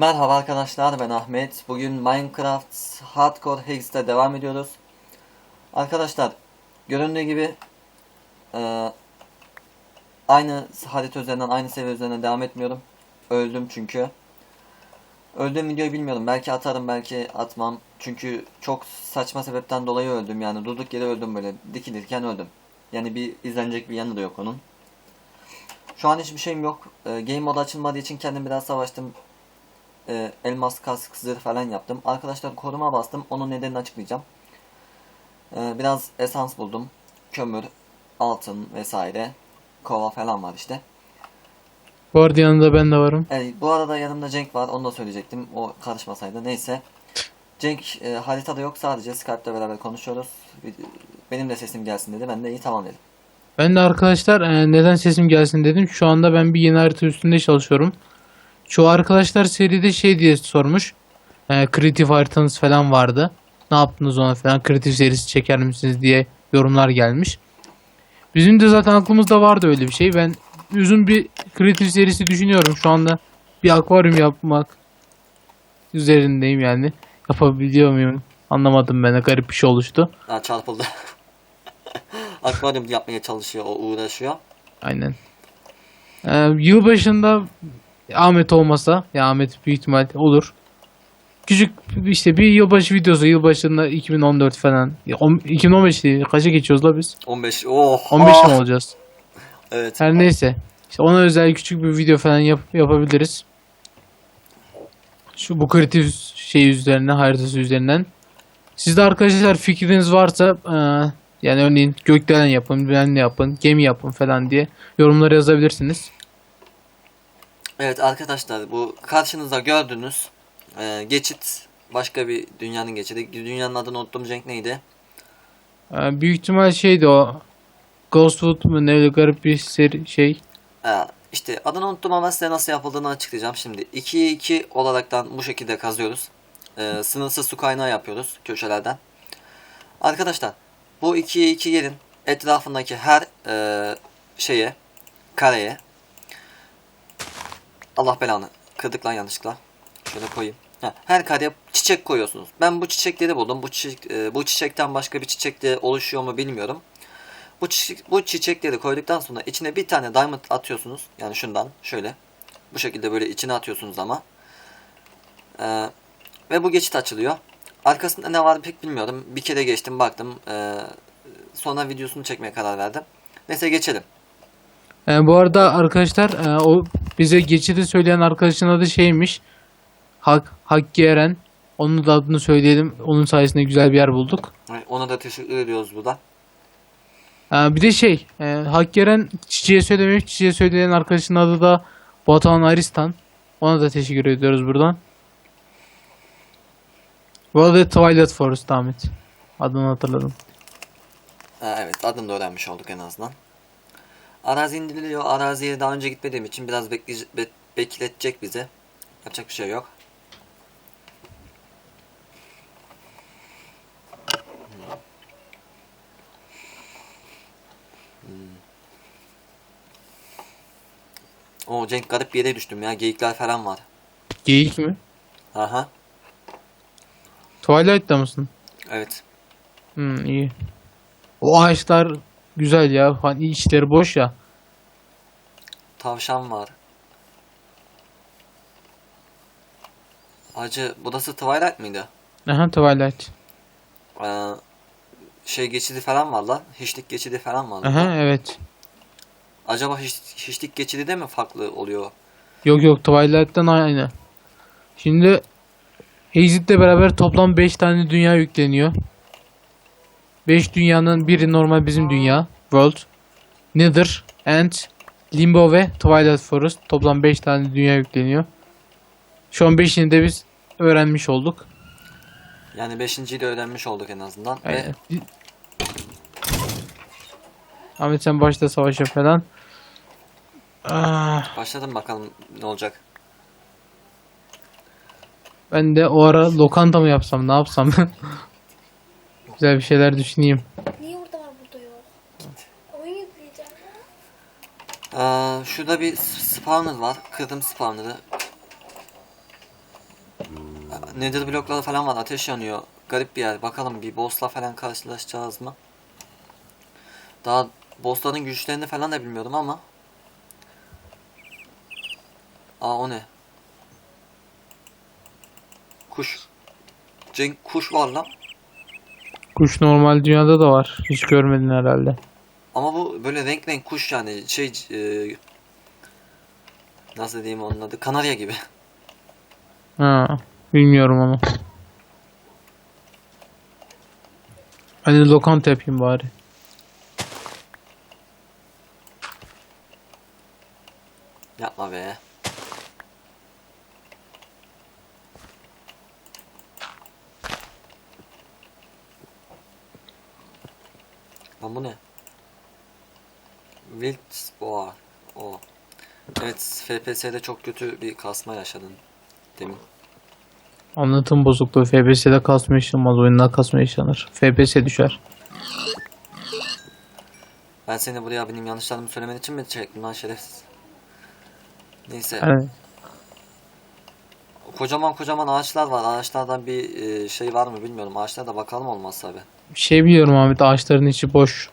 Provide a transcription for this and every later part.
Merhaba arkadaşlar ben Ahmet. Bugün Minecraft Hardcore Hex'te devam ediyoruz. Arkadaşlar göründüğü gibi eee, aynı harita üzerinden aynı seviye üzerinden devam etmiyorum. Öldüm çünkü. Öldüğüm videoyu bilmiyorum. Belki atarım belki atmam. Çünkü çok saçma sebepten dolayı öldüm yani durduk yere öldüm böyle dikilirken öldüm. Yani bir izlenecek bir yanı da yok onun. Şu an hiçbir şeyim yok. Eee, game modu açılmadığı için kendim biraz savaştım e, elmas kask zırh falan yaptım. Arkadaşlar koruma bastım. Onun nedenini açıklayacağım. E, biraz esans buldum. Kömür, altın vesaire. Kova falan var işte. Bu arada yanında ben de varım. E, bu arada yanımda Cenk var. Onu da söyleyecektim. O karışmasaydı. Neyse. Cenk e, haritada yok. Sadece Skype'da beraber konuşuyoruz. Benim de sesim gelsin dedi. Ben de iyi tamam dedim. Ben de arkadaşlar e, neden sesim gelsin dedim. Şu anda ben bir yeni harita üstünde çalışıyorum. Çoğu arkadaşlar seride şey diye sormuş. E, kreatif haritanız falan vardı. Ne yaptınız ona falan kreatif serisi çeker misiniz diye yorumlar gelmiş. Bizim de zaten aklımızda vardı öyle bir şey. Ben uzun bir kreatif serisi düşünüyorum. Şu anda bir akvaryum yapmak üzerindeyim yani. Yapabiliyor muyum? Anlamadım ben de garip bir şey oluştu. Ha çarpıldı. Akvaryum yapmaya çalışıyor. O uğraşıyor. Aynen. Ee, yılbaşında Ahmet olmasa ya Ahmet büyük ihtimal olur. Küçük işte bir yılbaşı videosu yılbaşında 2014 falan. Ya, on- 2015 değil. Kaça geçiyoruz la biz? 15. Oh. 15 mi olacağız? Evet. Her neyse. İşte ona özel küçük bir video falan yap- yapabiliriz. Şu bu kreatif şey üzerine, haritası üzerinden. Sizde arkadaşlar fikriniz varsa e, yani örneğin gökdelen yapın, ben ne yapın, gemi yapın falan diye yorumlara yazabilirsiniz. Evet arkadaşlar bu karşınızda gördüğünüz e, geçit başka bir dünyanın geçidi. Dünyanın adını unuttum Cenk neydi? E, büyük ihtimal şeydi o Ghostwood mu ne öyle garip bir seri şey. E, işte adını unuttum ama size nasıl yapıldığını açıklayacağım şimdi. 2'ye 2 olaraktan bu şekilde kazıyoruz. E, sınırsız su kaynağı yapıyoruz köşelerden. Arkadaşlar bu 2'ye 2 yerin etrafındaki her e, şeye kareye Allah belanı kırdık lan yanlışlıkla. Şöyle koyayım. Ha, her kareye çiçek koyuyorsunuz. Ben bu çiçekleri buldum. Bu çiçek e, bu çiçekten başka bir çiçek de oluşuyor mu bilmiyorum. Bu çiçek, bu çiçekleri koyduktan sonra içine bir tane diamond atıyorsunuz. Yani şundan şöyle. Bu şekilde böyle içine atıyorsunuz ama. Ee, ve bu geçit açılıyor. Arkasında ne var pek bilmiyorum. Bir kere geçtim baktım. Ee, sonra videosunu çekmeye karar verdim. Neyse geçelim. E, bu arada arkadaşlar e, o bize geçidi söyleyen arkadaşın adı şeymiş. Hak Hakkı Eren. Onun da adını söyleyelim. Onun sayesinde güzel bir yer bulduk. Ona da teşekkür ediyoruz burada. Ee, bir de şey, e, Hakkeren Çiçeğe söylemiş. Çiçeğe söyleyen arkadaşın adı da Batuhan Aristan. Ona da teşekkür ediyoruz buradan. Bu arada Twilight Forest Ahmet. Adını hatırladım. Ha, evet adını da öğrenmiş olduk en azından. Arazi indiriliyor. Araziye daha önce gitmediğim için biraz be- bekletecek bizi. Yapacak bir şey yok. Hmm. Oo Cenk garip bir yere düştüm ya. Geyikler falan var. Geyik mi? Aha. Twilight'ta mısın? Evet. Hmm, iyi. O ağaçlar güzel ya. Hani içleri boş ya. Tavşan var. Hacı burası Twilight mıydı? Aha Twilight. Ee, şey geçidi falan var lan. Hiçlik geçidi falan var. Aha evet. Acaba hiç, hiçlik geçidi de mi farklı oluyor? Yok yok Twilight'tan aynı. Şimdi Exit'le beraber toplam 5 tane dünya yükleniyor. 5 dünyanın biri normal bizim dünya. World. Nether, End, Limbo ve Twilight Forest. Toplam 5 tane dünya yükleniyor. Şu an 5'ini de biz öğrenmiş olduk. Yani beşinciyi de öğrenmiş olduk en azından. Ve Aynen. Ahmet sen başta savaşa falan. Ah, başladım bakalım ne olacak. ben de o ara lokanta mı yapsam ne yapsam? Güzel bir şeyler düşüneyim. Niye orada var burada yok? Oyun yükleyeceğim. Ee, şurada bir spawner var. Kırdım spawner'ı. nether blokları falan var. Ateş yanıyor. Garip bir yer. Bakalım bir boss'la falan karşılaşacağız mı? Daha boss'ların güçlerini falan da bilmiyorum ama. Aa o ne? Kuş. Cenk kuş var lan. Kuş normal dünyada da var. Hiç görmedin herhalde. Ama bu böyle renk renk kuş yani şey e, nasıl diyeyim onun adı kanarya gibi. Ha, bilmiyorum onu. Hadi lokanta yapayım bari. Yapma be. Lan bu ne? Wildboar. O. Evet, FPS'de çok kötü bir kasma yaşadın demin. Anlatım bozukluğu. FPS'de kasma yaşanmaz. Oyunda kasma yaşanır. FPS düşer. Ben seni buraya benim yanlışlarımı söylemen için mi çektim lan şerefsiz? Neyse. Yani Kocaman kocaman ağaçlar var. Ağaçlardan bir e, şey var mı bilmiyorum. Ağaçlara da bakalım olmazsa abi. Şey biliyorum Ahmet. Ağaçların içi boş.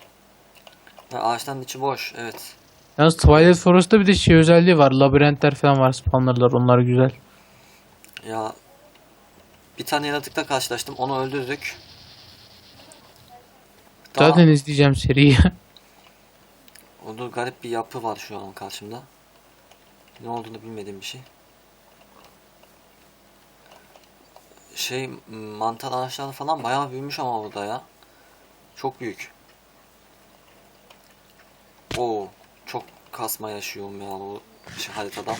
Ha, ağaçların içi boş. Evet. Yalnız Twilight Forest'ta bir de şey özelliği var. Labirentler falan var. Spawnerlar. Onlar güzel. Ya bir tane yaratıkla karşılaştım. Onu öldürdük. Daha Zaten izleyeceğim seriyi. orada garip bir yapı var şu an karşımda. Ne olduğunu bilmediğim bir şey. Şey mantar ağaçları falan bayağı büyümüş ama burada ya. Çok büyük. Oo, çok kasma yaşıyorum ya bu şey haritada.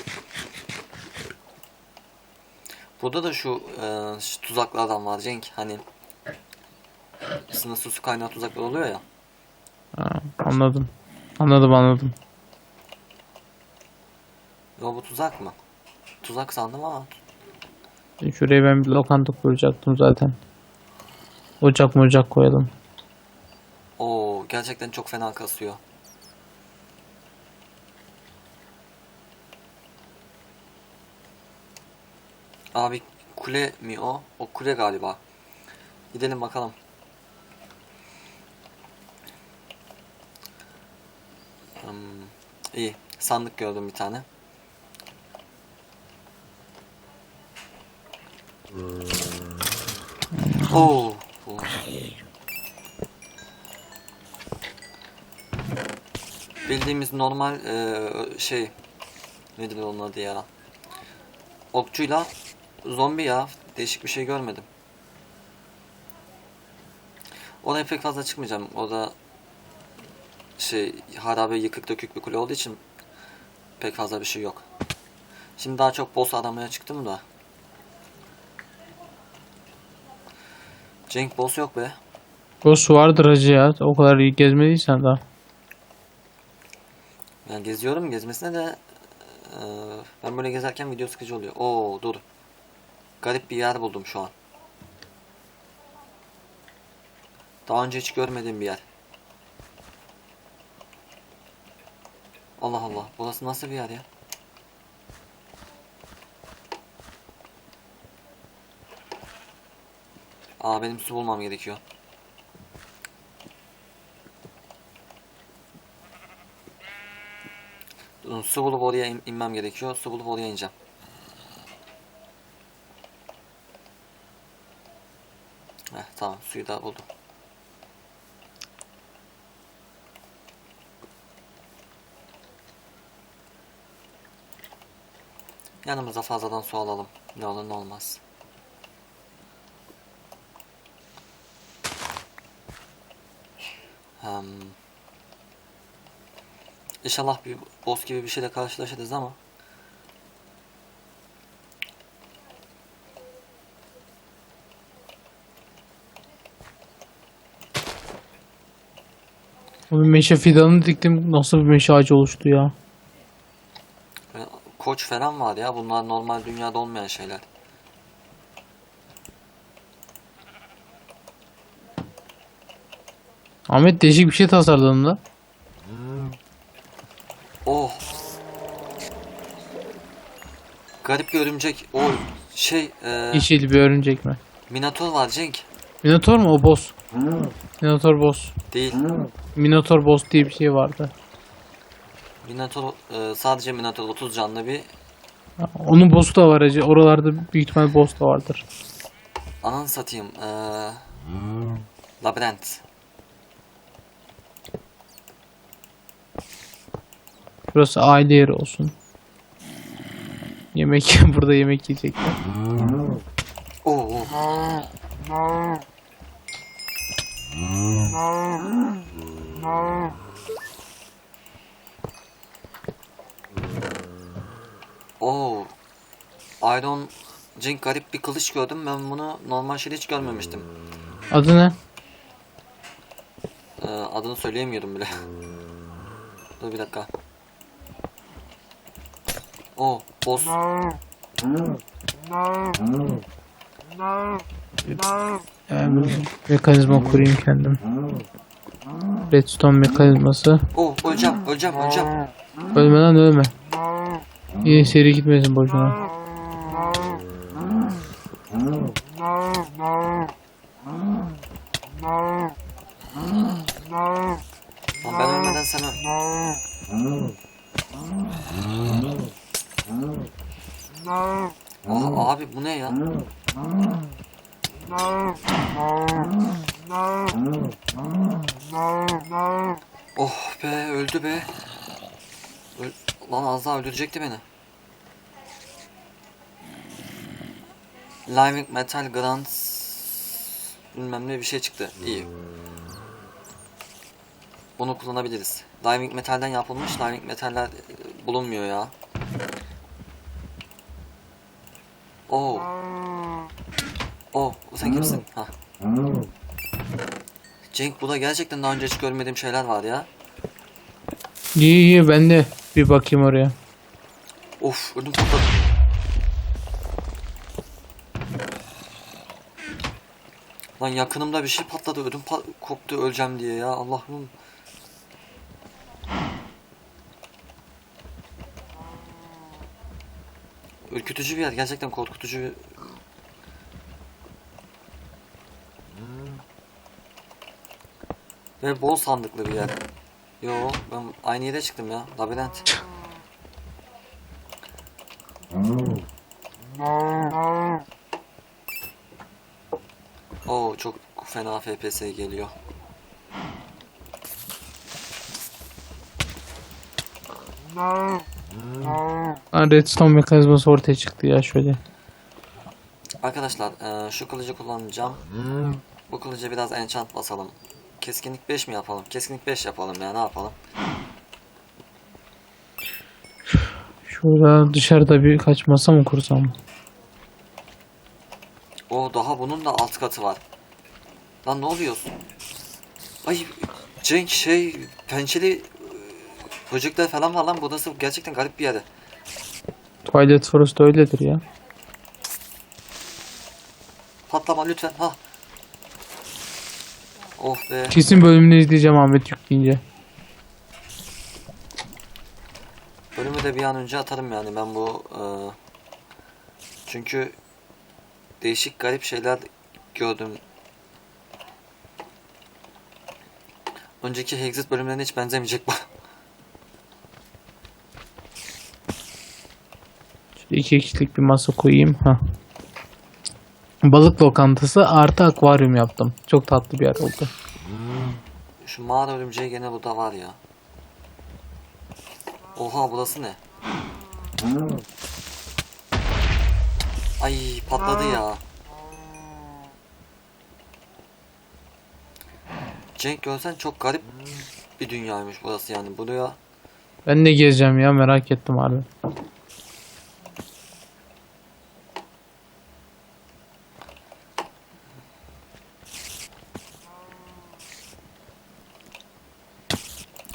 Burada da şu, e, şu tuzaklardan var Cenk. Hani sınırsız su kaynağı tuzaklar oluyor ya. Ha, anladım. Anladım anladım. Yo bu tuzak mı? Tuzak sandım ama Şuraya ben bir lokanta kuracaktım zaten. Ocak mı ocak koyalım. Oo gerçekten çok fena kasıyor. Abi kule mi o? O kule galiba. Gidelim bakalım. Hmm, iyi. Sandık gördüm bir tane. Oo. oo. Bildiğimiz normal eee, şey nedir onun adı ya? Okçuyla zombi ya. Değişik bir şey görmedim. Oraya pek fazla çıkmayacağım. O da şey harabe yıkık dökük bir kule olduğu için pek fazla bir şey yok. Şimdi daha çok boss aramaya çıktım da. Cenk boss yok be. Boss vardır hacı ya. O kadar iyi gezmediysen daha. Yani geziyorum gezmesine de eee, ben böyle gezerken video sıkıcı oluyor. Oo dur. Garip bir yer buldum şu an. Daha önce hiç görmediğim bir yer. Allah Allah. Burası nasıl bir yer ya? Aa benim su bulmam gerekiyor. Dur, Su bulup oraya in- inmem gerekiyor. Su bulup oraya ineceğim. Heh, tamam suyu da buldum. Yanımıza fazladan su alalım. Ne olur ne olmaz. Hmm. İnşallah bir boss gibi bir şeyle karşılaşırız ama Bu bir meşe fidanını diktim. Nasıl bir meşe ağacı oluştu ya. koç falan var ya bunlar normal dünyada olmayan şeyler. Ahmet değişik bir şey tasarladın da. Oh. Garip bir örümcek. O Şey, e, Yeşil bir örümcek mi? Minotaur var Cenk. Minotaur mu o boss? Minotaur boss. Değil. Minotaur boss diye bir şey vardı. Minotaur, e, sadece Minotaur 30 canlı bir Onun boss'u da var acı. Oralarda büyük ihtimal boss da vardır. Ananı satayım. Eee labirent. Burası aile yeri olsun. Yemek burada yemek yiyecekler. Oo. oo. Oo. Iron Cenk garip bir kılıç gördüm. Ben bunu normal şeyde hiç görmemiştim. Adı ne? Ee, adını söyleyemiyorum bile. Dur bir dakika. Boss. Yani mekanizma kurayım kendim. Redstone mekanizması. Oo, öleceğim, öleceğim, öleceğim. Ölme lan ölme. Yine seri gitmesin boşuna. Lan ben ölmeden sen öl. Aa, abi bu ne ya? Oh be öldü be. Öl Lan az daha öldürecekti beni. Living Metal Grants bilmem ne bir şey çıktı. İyi. Bunu kullanabiliriz. Diving Metal'den yapılmış. Diving Metaller e, bulunmuyor ya. Oo. Oo, sen kimsin? Ha. Cenk bu da gerçekten daha önce hiç görmediğim şeyler var ya. İyi iyi ben de bir bakayım oraya. Of ödüm patladı. Lan yakınımda bir şey patladı ödüm pa- koptu öleceğim diye ya Allah'ım. Ürkütücü bir yer gerçekten korkutucu bir... Ve bol sandıklı bir yer. Yo ben aynı yere çıktım ya labirent. Oo çok fena FPS geliyor. Ha, redstone mekanizması ortaya çıktı ya şöyle. Arkadaşlar eee, şu kılıcı kullanacağım. Bu kılıcı biraz enchant basalım. Keskinlik 5 mi yapalım? Keskinlik 5 yapalım ya ne yapalım? Şurada dışarıda bir kaç masa mı kursam? O daha bunun da alt katı var. Lan ne oluyorsun? Ay Cenk şey pençeli böcekler falan var lan burası gerçekten garip bir yerde. Twilight Forest öyledir ya. Patlama lütfen ha. Oh be. Kesin bölümünü izleyeceğim Ahmet yükleyince. Bölümü de bir an önce atarım yani ben bu eee, çünkü değişik garip şeyler gördüm. Önceki Hexit bölümlerine hiç benzemeyecek bu. İki kişilik bir masa koyayım. Ha. Balık lokantası artı akvaryum yaptım. Çok tatlı bir yer oldu. Şu mağara örümceği gene burada var ya. Oha burası ne? Ay patladı ya. Cenk görsen çok garip bir dünyaymış burası yani. Buraya Ben ne gezeceğim ya merak ettim harbi.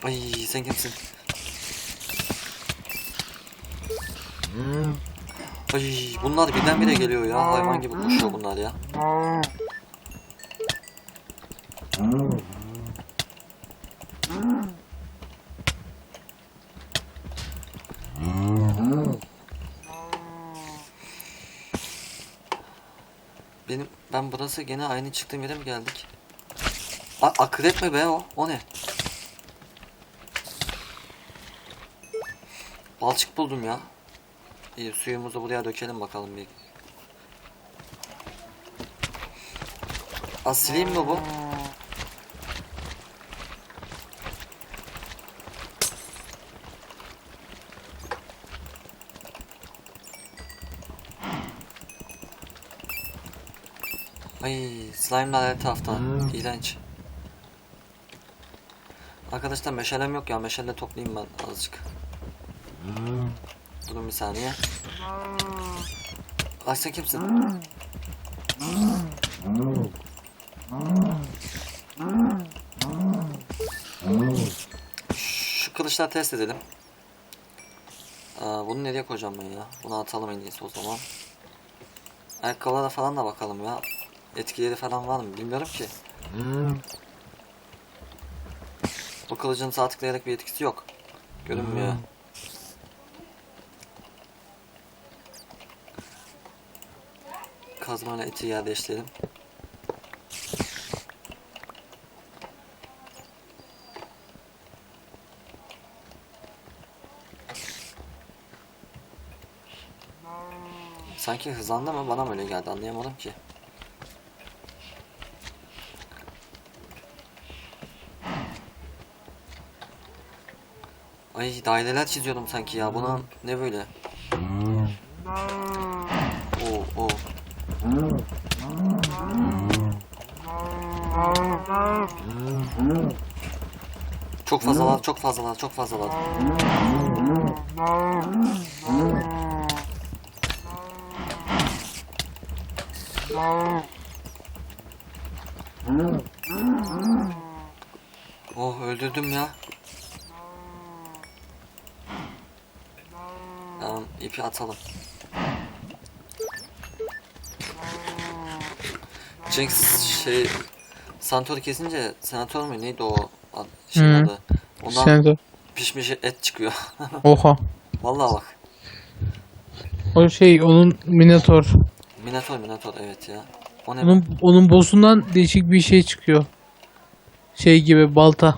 Ay sen kimsin? Ay bunlar birdenbire geliyor ya. Hayvan gibi koşuyor bunlar ya. Benim ben burası gene aynı çıktığım yere mi geldik? A akrep mi be o? O ne? Balçık buldum ya. İyi suyumuzu buraya dökelim bakalım bir. Asileyim mi bu? Ay slime'lar her tarafta. İğrenç. Arkadaşlar meşalem yok ya. Meşale toplayayım ben azıcık. Durun bir saniye. Sen kimsin? Şu kılıçları test edelim. Bunu nereye koyacağım ben ya? Bunu atalım en iyisi o zaman. Ayakkabılara falan da bakalım ya. Etkileri falan var mı bilmiyorum ki. Bu kılıcın sağ tıklayarak bir etkisi yok. Görünmüyor. Kazmayla eti yerleştirelim. Sanki hızlandı mı bana mı öyle geldi anlayamadım ki. Ay daireler çiziyorum sanki ya buna ne böyle? Çok fazlalar, çok fazlalar, çok fazlalar. Oh öldürdüm ya. Tamam ipi atalım. Jinx şey Santor kesince senatör mü neydi o ad, şey Hı. adı? Ondan Sen de. pişmiş et çıkıyor. Oha. Vallahi bak. O şey onun Minotaur. Minotaur Minotaur evet ya. O ne? be? Onun onun boss'undan değişik bir şey çıkıyor. Şey gibi balta.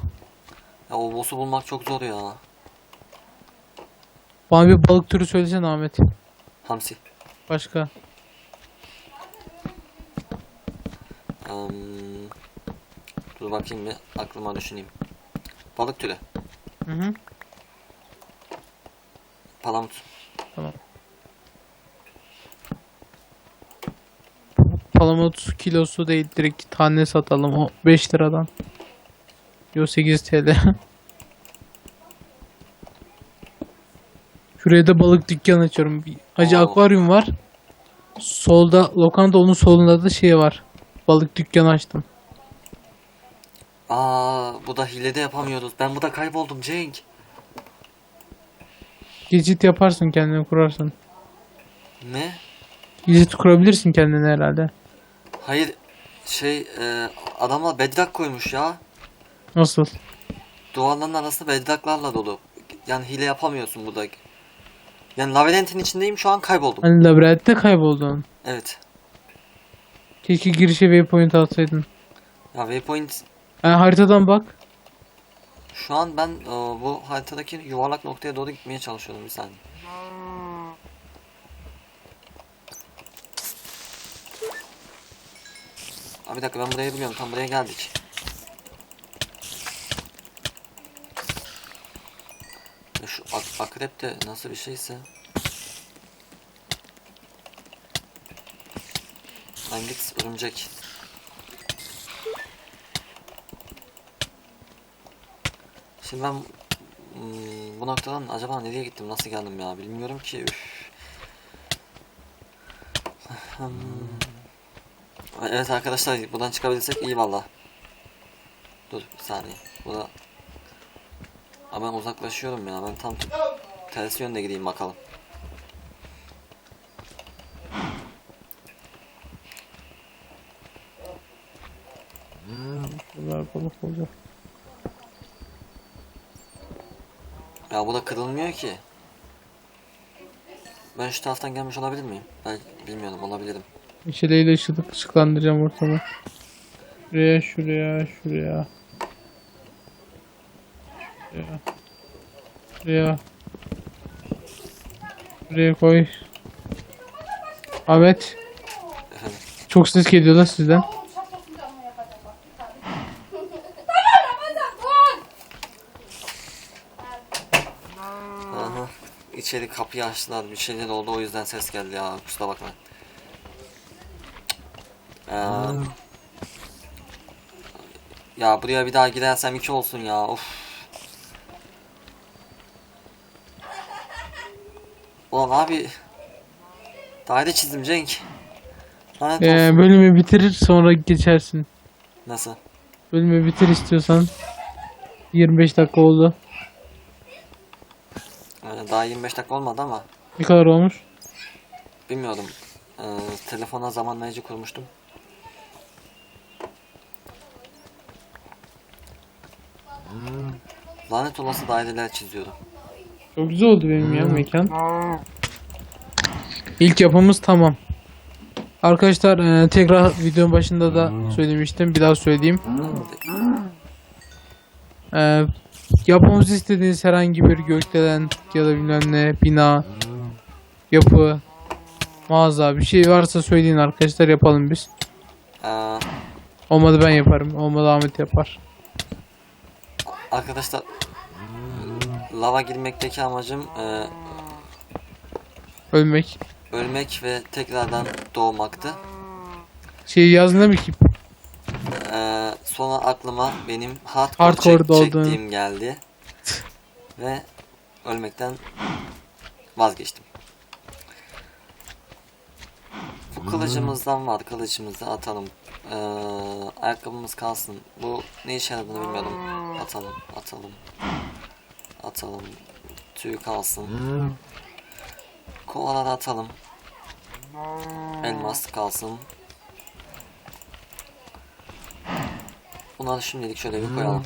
Ya o boss'u bulmak çok zor ya. Bana bir balık türü söylesene Ahmet. Hamsi. Başka. Um, dur bakayım bir aklıma düşüneyim. Balık türü. Hı hı. Palamut. Palamut kilosu değil direkt tane satalım o 5 liradan. Yo 8 TL. Şuraya da balık dükkanı açıyorum. Hacı Oo. akvaryum var. Solda lokanta onun solunda da şey var. Balık dükkanı açtım. Aa, bu da hilede yapamıyoruz. Ben bu da kayboldum Cenk. Geçit yaparsın kendini kurarsın. Ne? Geçit kurabilirsin kendine herhalde. Hayır. Şey, e, adamlar bedrock koymuş ya. Nasıl? Duvarların arası bedrocklarla dolu. Yani hile yapamıyorsun burada. Yani labirentin içindeyim şu an kayboldum. Hani labirentte kayboldun. Evet. Keşke girişe waypoint atsaydın. Ya waypoint Yani haritadan bak. şu an ben e, bu haritadaki yuvarlak noktaya doğru gitmeye çalışıyorum bir saniye. Abi bir dakika ben burayı biliyorum. Tam buraya geldik. Şu ak akrep de nasıl bir şeyse. Lan git örümcek. Şimdi ben hmm, bu noktadan acaba nereye gittim nasıl geldim ya bilmiyorum ki üf. Hmm. Evet arkadaşlar buradan çıkabilirsek iyi valla. Dur bir saniye. Burada Ama ben uzaklaşıyorum ya. Ben tam tersi yönde gideyim bakalım. Bunlar balık olacak. Ya bu da kırılmıyor ki. Ben şu taraftan gelmiş olabilir miyim? Ben bilmiyorum olabilirim. Meşaleyle ışık, ışıklandıracağım ortamı. Şuraya, şuraya, şuraya. Şuraya. Şuraya. Şuraya koy. Ahmet. Efendim. Çok ses geliyor da sizden. Aha. İçeri kapıyı açtılar. Bir şeyler oldu o yüzden ses geldi ya. Kusura bakma. Ee, ya buraya bir daha girersem iki olsun ya. Of. Ulan abi. Daire çizdim Cenk. Lanet olsun. Ee, bölümü bitirir sonra geçersin. Nasıl? Bölümü bitir istiyorsan. 25 dakika oldu. Daha 25 dakika olmadı ama. Ne kadar olmuş? Bilmiyorum. Ee, telefona zamanlayıcı kurmuştum. Lanet olası daireler çiziyorum. Çok güzel oldu benim ya mekan. İlk yapımız tamam. Arkadaşlar e, tekrar videonun başında da söylemiştim. Bir daha söyleyeyim. E, yapmamızı istediğiniz herhangi bir gökdelen ya da bilmem ne bina, yapı, mağaza bir şey varsa söyleyin arkadaşlar yapalım biz. Ee, Olmadı ben yaparım. Olmadı Ahmet yapar. arkadaşlar lava girmekteki amacım e, Ölmek. ölmek ve tekrardan doğmaktı. Şey yazdın değil mi ki? Ee, sonra aklıma benim hardcore, Hardcore çek- çektiğim geldi. ve ölmekten vazgeçtim. Bu kılıcımızdan var. Kılıcımızı atalım. Ee, ayakkabımız kalsın. Bu ne işe yaradığını bilmiyorum. Atalım, atalım. Atalım. Tüy kalsın. Kovaları atalım. Elmas kalsın. Bunları şimdilik şöyle bir koyalım.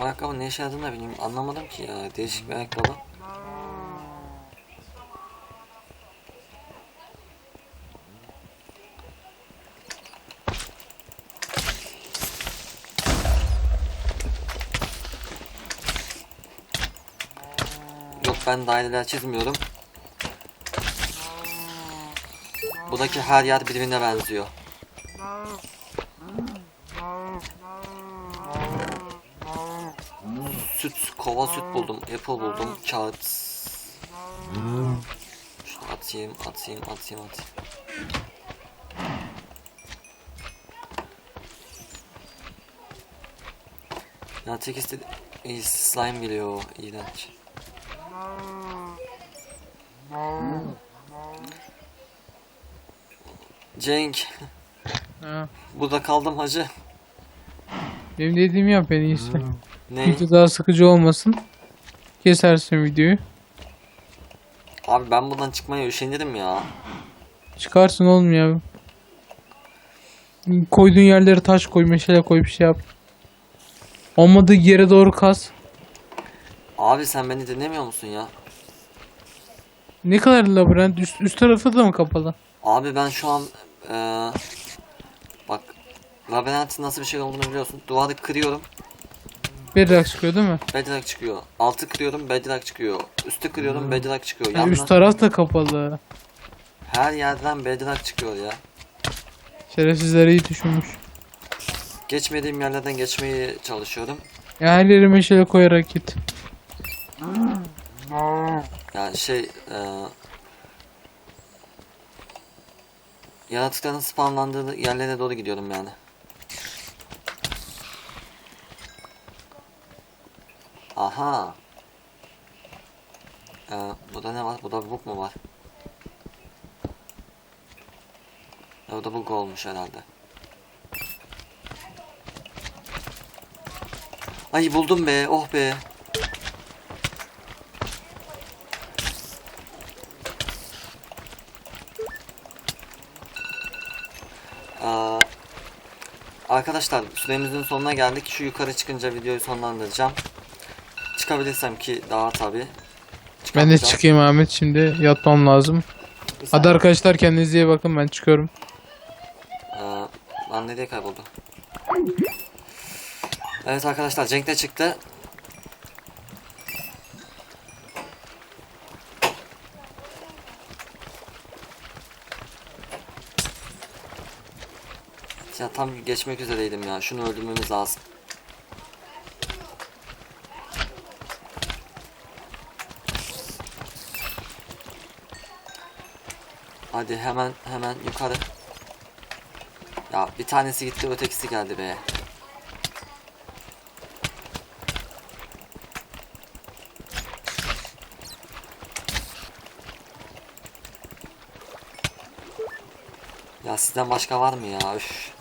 Ayakkabı ne işe yaradığını da bilmiyorum. Anlamadım ki ya. Değişik bir ayakkabı. Ben daireler çizmiyorum. Buradaki her yer birbirine benziyor. Süt, kova süt buldum, apple buldum, kağıt. Şunu atayım, atayım, atayım, atayım. Ya tek istedi... Slime geliyor, iğrenç. Cenk, Ha. burada kaldım hacı. Benim dediğimi yap en iyisi. Ne? Video daha sıkıcı olmasın. Kesersin videoyu. Abi ben buradan çıkmaya üşenirim ya. Çıkarsın oğlum ya. Koyduğun yerlere taş koy, meşale koy bir şey yap. Olmadığı yere doğru kaz. Abi sen beni dinlemiyor musun ya? Ne kadar labirent? Üst, üst tarafı da mı kapalı? Abi ben şu an eee bak labirentin nasıl bir şey olduğunu biliyorsun. Duvarı kırıyorum, Bedrock çıkıyor değil mi? bedrock çıkıyor. Altı kırıyorum, bedrock çıkıyor. Üstü kırıyorum, bedrock çıkıyor. Yandan üst taraf da kapalı. her yerden bedrock çıkıyor ya. Şerefsizler iyi düşünmüş. Geçmediğim yerlerden geçmeye çalışıyorum. Ya her yere meşale koyarak git. Yani şey eee yaratıkların spawnlandığı yerlere doğru gidiyorum yani. Aha. Ee, burada ne var? Burada bug mu var? Orada bug olmuş herhalde. Ay buldum be, oh be. Arkadaşlar süremizin sonuna geldik. Şu yukarı çıkınca videoyu sonlandıracağım. Çıkabilirsem ki daha tabi. Ben de çıkayım Ahmet şimdi yatmam lazım. Hadi arkadaşlar kendinize iyi bakın ben çıkıyorum. Ee, lan nereye kayboldu? Evet arkadaşlar Cenk de çıktı. Tam geçmek üzereydim ya. Şunu öldürmemiz lazım. Hadi hemen hemen yukarı. Ya bir tanesi gitti ötekisi geldi be. Ya sizden başka var mı ya? Üf.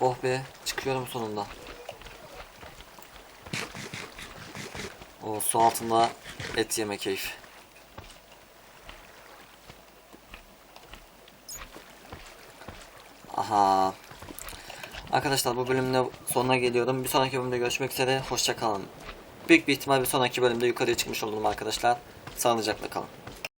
Oh be çıkıyorum sonunda. O su altında et yeme keyfi. Aha. Arkadaşlar bu bölümün de sonuna geliyorum. Bir sonraki bölümde görüşmek üzere. Hoşça kalın. Büyük bir ihtimal bir sonraki bölümde yukarıya çıkmış olurum arkadaşlar. Sağlıcakla kalın.